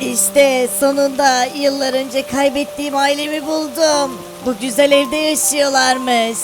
İşte sonunda yıllar önce kaybettiğim ailemi buldum. Bu güzel evde yaşıyorlarmış.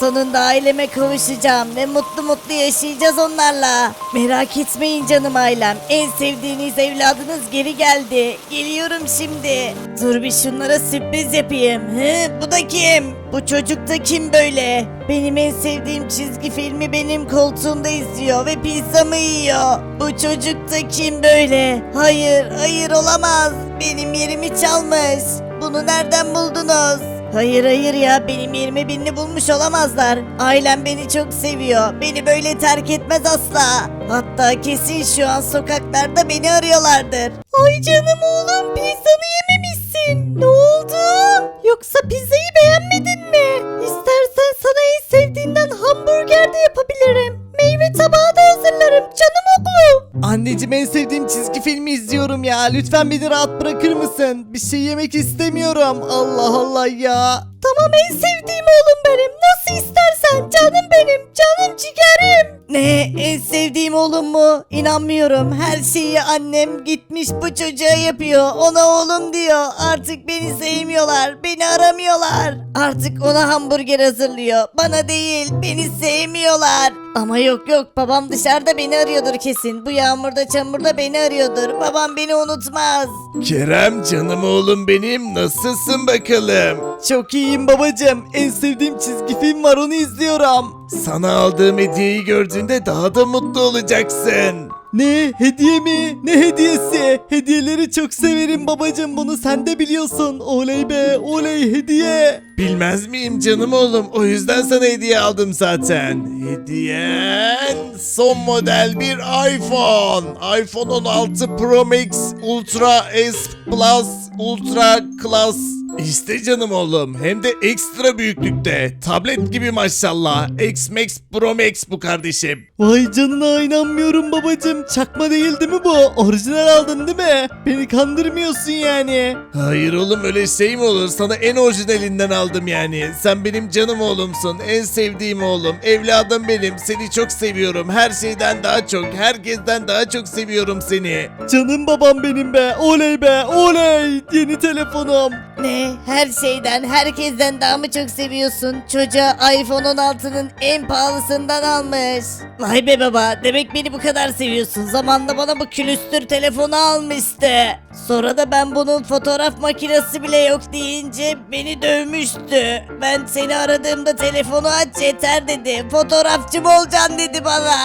Sonunda aileme kavuşacağım ve mutlu mutlu yaşayacağız onlarla. Merak etmeyin canım ailem. En sevdiğiniz evladınız geri geldi. Geliyorum şimdi. Dur bir şunlara sürpriz yapayım. Hı, bu da kim? Bu çocuk da kim böyle? Benim en sevdiğim çizgi filmi benim koltuğumda izliyor ve pizzamı yiyor. Bu çocuk da kim böyle? Hayır, hayır olamaz. Benim yerimi çalmış. Bunu nereden buldunuz? Hayır hayır ya benim yerime birini bulmuş olamazlar. Ailem beni çok seviyor. Beni böyle terk etmez asla. Hatta kesin şu an sokaklarda beni arıyorlardır. Ay canım oğlum pizzanı yememişsin. Ne oldu? Yoksa pizzayı beğenmedin mi? İstersen sana en sevdiğinden hamburger de yapabilirim. Meyve tabağı da hazırlarım canım oğlum. Anneciğim en sevdiğim çizgi filmi izliyorum ya. Lütfen beni rahat bırakır mısın? Bir şey yemek istemiyorum. Allah Allah ya. Tamam en sevdiğim oğlum benim. Nasıl istersen canım benim. Canım ciğerim. Ne en sevdiğim oğlum mu? İnanmıyorum. Her şeyi annem gitmiş bu çocuğa yapıyor. Ona oğlum diyor. Artık beni sevmiyorlar. Beni aramıyorlar. Artık ona hamburger hazırlıyor. Bana değil. Beni sevmiyorlar. Ama yok yok babam dışarıda beni arıyordur kesin. Bu yağmurda çamurda beni arıyordur. Babam beni unutmaz. Kerem canım oğlum benim nasılsın bakalım? Çok iyiyim babacığım. En sevdiğim çizgi film var onu izliyorum. Sana aldığım hediyeyi gördüğünde daha da mutlu olacaksın. Ne hediye mi? Ne hediyesi? Hediyeleri çok severim babacığım bunu sen de biliyorsun. Oley be oley hediye. Bilmez miyim canım oğlum? O yüzden sana hediye aldım zaten. Hediyen son model bir iPhone. iPhone 16 Pro Max Ultra S Plus Ultra Class. İşte canım oğlum hem de ekstra büyüklükte. Tablet gibi maşallah. X Max Pro Max bu kardeşim. Vay canına inanmıyorum babacığım. Çakma değil değil mi bu? Orijinal aldın değil mi? Beni kandırmıyorsun yani. Hayır oğlum öyle şey mi olur? Sana en orijinalinden aldım yani. Sen benim canım oğlumsun. En sevdiğim oğlum. Evladım benim. Seni çok seviyorum. Her şeyden daha çok. Herkesten daha çok seviyorum seni. Canım babam benim be. Oley be oley. Yeni telefonum. Ne? Her şeyden, herkesten daha mı çok seviyorsun? Çocuğa iPhone 16'nın en pahalısından almış. Vay be baba, demek beni bu kadar seviyorsun. Zamanında bana bu külüstür telefonu almıştı. Sonra da ben bunun fotoğraf makinesi bile yok deyince beni dövmüştü. Ben seni aradığımda telefonu aç yeter dedi. Fotoğrafçı mı olacaksın dedi bana.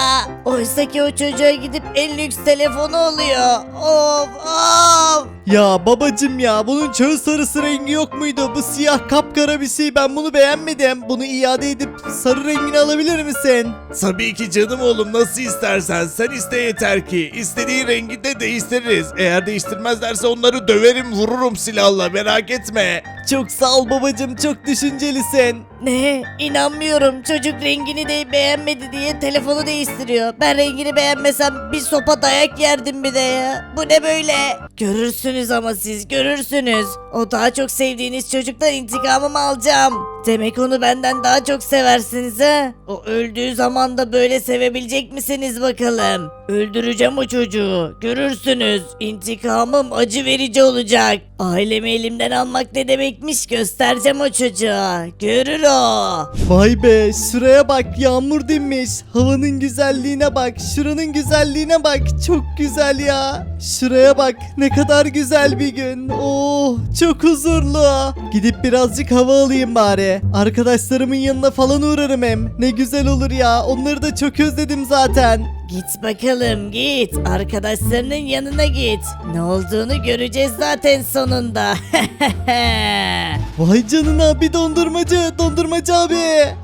Oysa ki o çocuğa gidip en lüks telefonu oluyor. Of of. Ya babacım ya bunun çöl sarısı rengi yok muydu? Bu siyah kapkara bir şey ben bunu beğenmedim. Bunu iade edip sarı rengini alabilir misin? Tabii ki canım oğlum nasıl istersen. Sen iste yeter ki. İstediğin rengi de değiştiririz. Eğer değiştirmezlerse onları döverim vururum silahla merak etme. Çok sağ ol babacım çok düşüncelisin. Ne? İnanmıyorum. Çocuk rengini de beğenmedi diye telefonu değiştiriyor. Ben rengini beğenmesem bir sopa dayak yerdim bir de ya. Bu ne böyle? Görürsünüz ama siz görürsünüz. O daha çok sevdiğiniz çocuktan intikamımı alacağım. Demek onu benden daha çok seversiniz ha? O öldüğü zaman da böyle sevebilecek misiniz bakalım? Öldüreceğim o çocuğu. Görürsünüz. İntikamım acı verici olacak. Ailemi elimden almak ne demekmiş göstereceğim o çocuğa. Görür o. Vay be şuraya bak yağmur dinmiş. Havanın güzelliğine bak. Şuranın güzelliğine bak. Çok güzel ya. Şuraya bak ne kadar güzel bir gün. Oh çok huzurlu. Gidip birazcık hava alayım bari. Arkadaşlarımın yanına falan uğrarım hem. Ne güzel olur ya. Onları da çok özledim zaten. Git bakalım git. Arkadaşlarının yanına git. Ne olduğunu göreceğiz zaten sonunda. Vay canına bir dondurmacı, dondurmacı abi.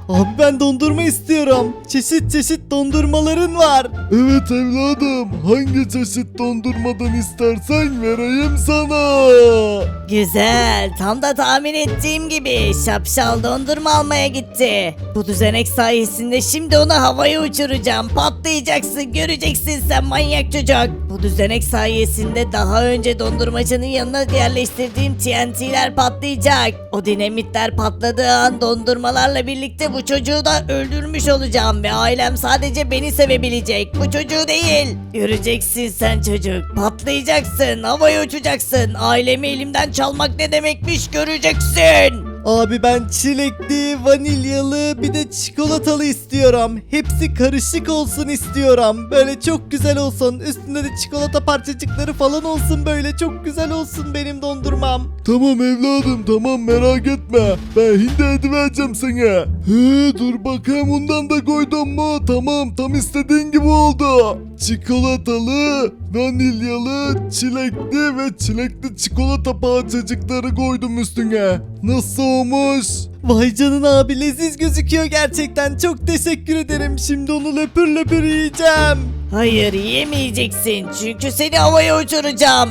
Abi ben dondurma istiyorum. Çeşit çeşit dondurmaların var. Evet evladım hangi çeşit dondurmadan istersen vereyim sana. Güzel. Tam da tahmin ettiğim gibi şapşal dondurma almaya gitti. Bu düzenek sayesinde şimdi onu havaya uçuracağım. Patlayacaksın göreceksin sen manyak çocuk. Bu düzenek sayesinde daha önce dondurmacının yanına yerleştirdiğim TNT'ler patlayacak. O dinamitler patladığı an dondurmalarla birlikte bu çocuğu da öldürmüş olacağım ve ailem sadece beni sevebilecek. Bu çocuğu değil. Göreceksin sen çocuk. Patlayacaksın, havaya uçacaksın. Ailemi elimden çalmak ne demekmiş göreceksin. Abi ben çilekli, vanilyalı bir de çikolatalı istiyorum. Hepsi karışık olsun istiyorum. Böyle çok güzel olsun. Üstünde de çikolata parçacıkları falan olsun böyle. Çok güzel olsun benim dondurmam. Tamam evladım tamam merak etme. Ben hindi eti vereceğim sana. He dur bakayım ondan da koydum mu? Tamam tam istediğin gibi oldu. Çikolatalı, vanilyalı, çilekli ve çilekli çikolata parçacıkları koydum üstüne. Nasıl olmuş? Vay canına abi leziz gözüküyor gerçekten. Çok teşekkür ederim. Şimdi onu löpür löpür yiyeceğim. Hayır yemeyeceksin çünkü seni havaya uçuracağım.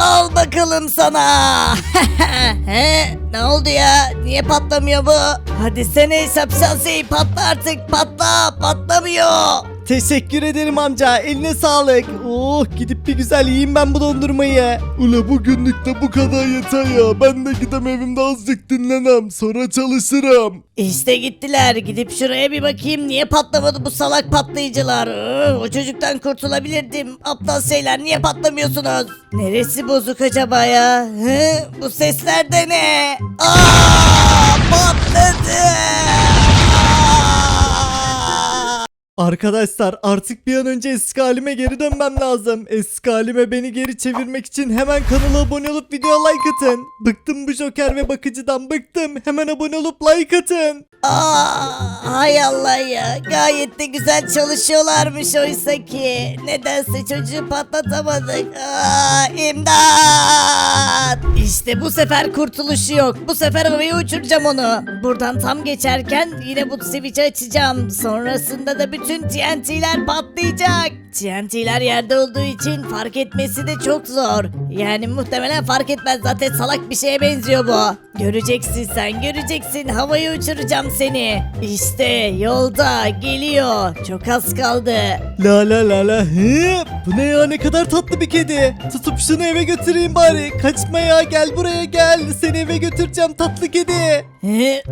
Al bakalım sana. He, ne oldu ya? Niye patlamıyor bu? Hadi sene şapşal patla artık patla patlamıyor. Teşekkür ederim amca. Eline sağlık. Oh gidip bir güzel yiyeyim ben bu dondurmayı. Ula bugünlük de bu kadar yeter ya. Ben de gidem evimde azıcık dinlenem. Sonra çalışırım. İşte gittiler. Gidip şuraya bir bakayım niye patlamadı bu salak patlayıcılar. O çocuktan kurtulabilirdim. Aptal şeyler niye patlamıyorsunuz? Neresi bozuk acaba ya? Hı? Bu sesler de ne? Aa, patladı. Arkadaşlar artık bir an önce eski halime geri dönmem lazım. Eski halime beni geri çevirmek için hemen kanala abone olup video like atın. Bıktım bu Joker ve bakıcıdan bıktım. Hemen abone olup like atın. Aa, hay Allah ya. Gayet de güzel çalışıyorlarmış oysa ki. Nedense çocuğu patlatamadık. Aa, imdat. İşte bu sefer kurtuluşu yok. Bu sefer havaya uçuracağım onu. Buradan tam geçerken yine bu switch'i açacağım. Sonrasında da bütün TNT'ler patlayacak. TNT'ler yerde olduğu için fark etmesi de çok zor. Yani muhtemelen fark etmez zaten salak bir şeye benziyor bu. Göreceksin sen göreceksin havaya uçuracağım seni. İşte yolda geliyor. Çok az kaldı. La la la la. Hı? Bu ne ya ne kadar tatlı bir kedi. Tutup şunu eve götüreyim bari. Kaçma ya gel buraya gel. Seni eve götüreceğim tatlı kedi.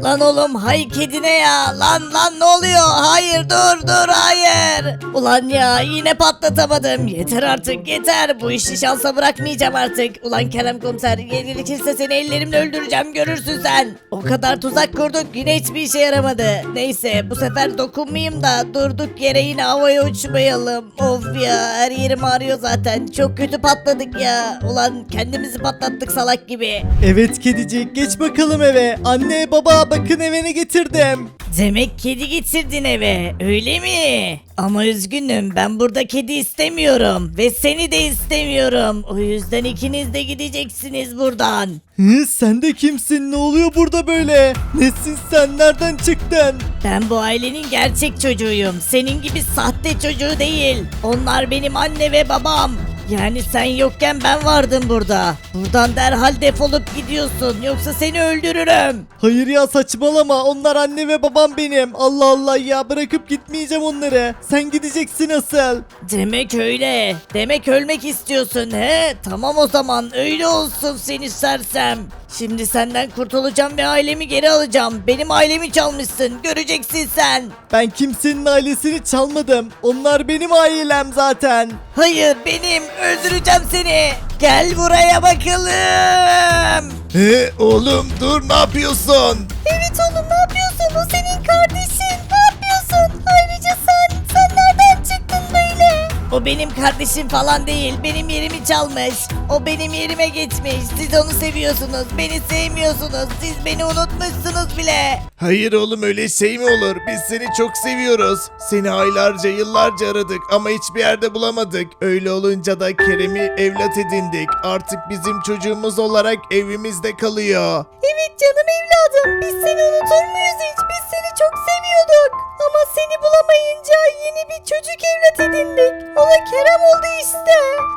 Lan oğlum hay kedine ya. Lan lan ne oluyor? Hayır dur dur hayır. Ulan ya yine patlatamadım. Yeter artık yeter. Bu işi şansa bırakmayacağım artık. Ulan Kerem komiser gerekirse seni ellerimle öldüreceğim görürsün sen. O kadar tuzak kurduk yine hiçbir işe yaramadı. Neyse bu sefer dokunmayayım da durduk yere yine havaya uçmayalım. Of ya her yerim ağrıyor zaten. Çok kötü patladık ya. Ulan kendimizi patlattık salak gibi. Evet kedicik geç bakalım eve. Anne baba bakın eve ne getirdim. Demek kedi getirdin eve öyle mi? Ama üzgünüm ben burada kedi istemiyorum ve seni de istemiyorum. O yüzden ikiniz de gideceksiniz buradan. Hı, sen de kimsin? Ne oluyor burada böyle? Nesin sen? Nereden çıktın? Ben bu ailenin gerçek çocuğuyum. Senin gibi sahte çocuğu değil. Onlar benim anne ve babam. Yani sen yokken ben vardım burada. Buradan derhal defolup gidiyorsun yoksa seni öldürürüm. Hayır ya saçmalama. Onlar anne ve babam benim. Allah Allah ya bırakıp gitmeyeceğim onları. Sen gideceksin asıl. Demek öyle. Demek ölmek istiyorsun he? Tamam o zaman öyle olsun seni sersem. Şimdi senden kurtulacağım ve ailemi geri alacağım. Benim ailemi çalmışsın. Göreceksin sen. Ben kimsenin ailesini çalmadım. Onlar benim ailem zaten. Hayır benim. Öldüreceğim seni. Gel buraya bakalım. He oğlum dur ne yapıyorsun? Evet oğlum ne yapıyorsun? O senin kardeşin. Ne yapıyorsun? Ayrıca sen, O benim kardeşim falan değil. Benim yerimi çalmış. O benim yerime geçmiş. Siz onu seviyorsunuz. Beni sevmiyorsunuz. Siz beni unutmuşsunuz bile. Hayır oğlum öyle şey mi olur? Biz seni çok seviyoruz. Seni aylarca yıllarca aradık ama hiçbir yerde bulamadık. Öyle olunca da Kerem'i evlat edindik. Artık bizim çocuğumuz olarak evimizde kalıyor. Evet canım evladım. Biz seni unutur muyuz hiç? Biz seni çok seviyorduk. Ama yeni bir çocuk evlat edindik. O da Kerem oldu işte.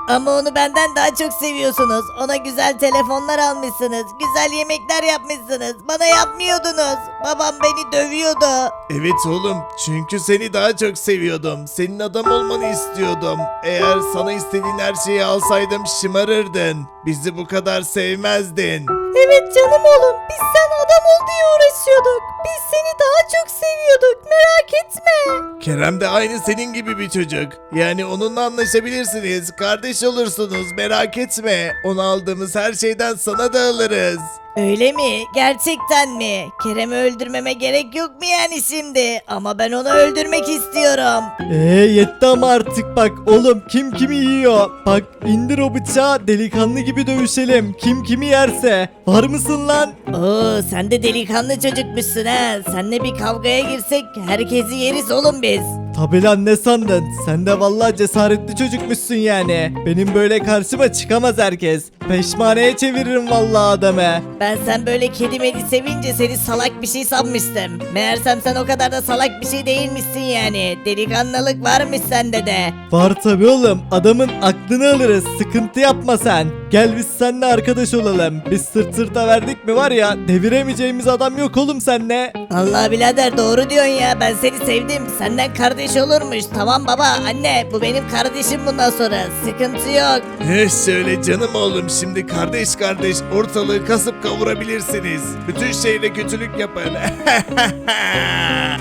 Ama onu benden daha çok seviyorsunuz. Ona güzel telefonlar almışsınız. Güzel yemekler yapmışsınız. Bana yapmıyordunuz. Babam beni dövüyordu. Evet oğlum çünkü seni daha çok seviyordum. Senin adam olmanı istiyordum. Eğer sana istediğin her şeyi alsaydım şımarırdın. Bizi bu kadar sevmezdin. Evet canım oğlum. Biz sen adam ol diye uğraşıyorduk. Biz seni daha çok seviyorduk. Merak etme. Kerem de aynı senin gibi bir çocuk. Yani onunla anlaşabilirsiniz. Kardeş olursunuz merak etme. Ona aldığımız her şeyden sana da alırız. Öyle mi? Gerçekten mi? Kerem'i öldürmeme gerek yok mu yani şimdi? Ama ben onu öldürmek istiyorum. Eee yetti ama artık bak oğlum kim kimi yiyor. Bak indir o bıçağı delikanlı gibi dövüşelim. Kim kimi yerse. Var mısın lan? Oo sen de delikanlı çocukmuşsun ha. Seninle bir kavgaya girsek herkesi yeriz oğlum biz. Tabi lan ne sandın? Sen de vallahi cesaretli çocukmuşsun yani. Benim böyle karşıma çıkamaz herkes. Peşmaneye çeviririm vallahi adamı. Ben sen böyle kedi medi sevince seni salak bir şey sanmıştım. Meğersem sen o kadar da salak bir şey değilmişsin yani. Delikanlılık varmış sende de. Var tabi oğlum. Adamın aklını alırız. Sıkıntı yapma sen. Gel biz seninle arkadaş olalım. Biz sırt sırta verdik mi var ya deviremeyeceğimiz adam yok oğlum seninle. Allah birader doğru diyorsun ya. Ben seni sevdim. Senden kardeş olurmuş. Tamam baba anne bu benim kardeşim bundan sonra. Sıkıntı yok. He şöyle canım oğlum şimdi kardeş kardeş ortalığı kasıp kavurabilirsiniz. Bütün şehre kötülük yapın.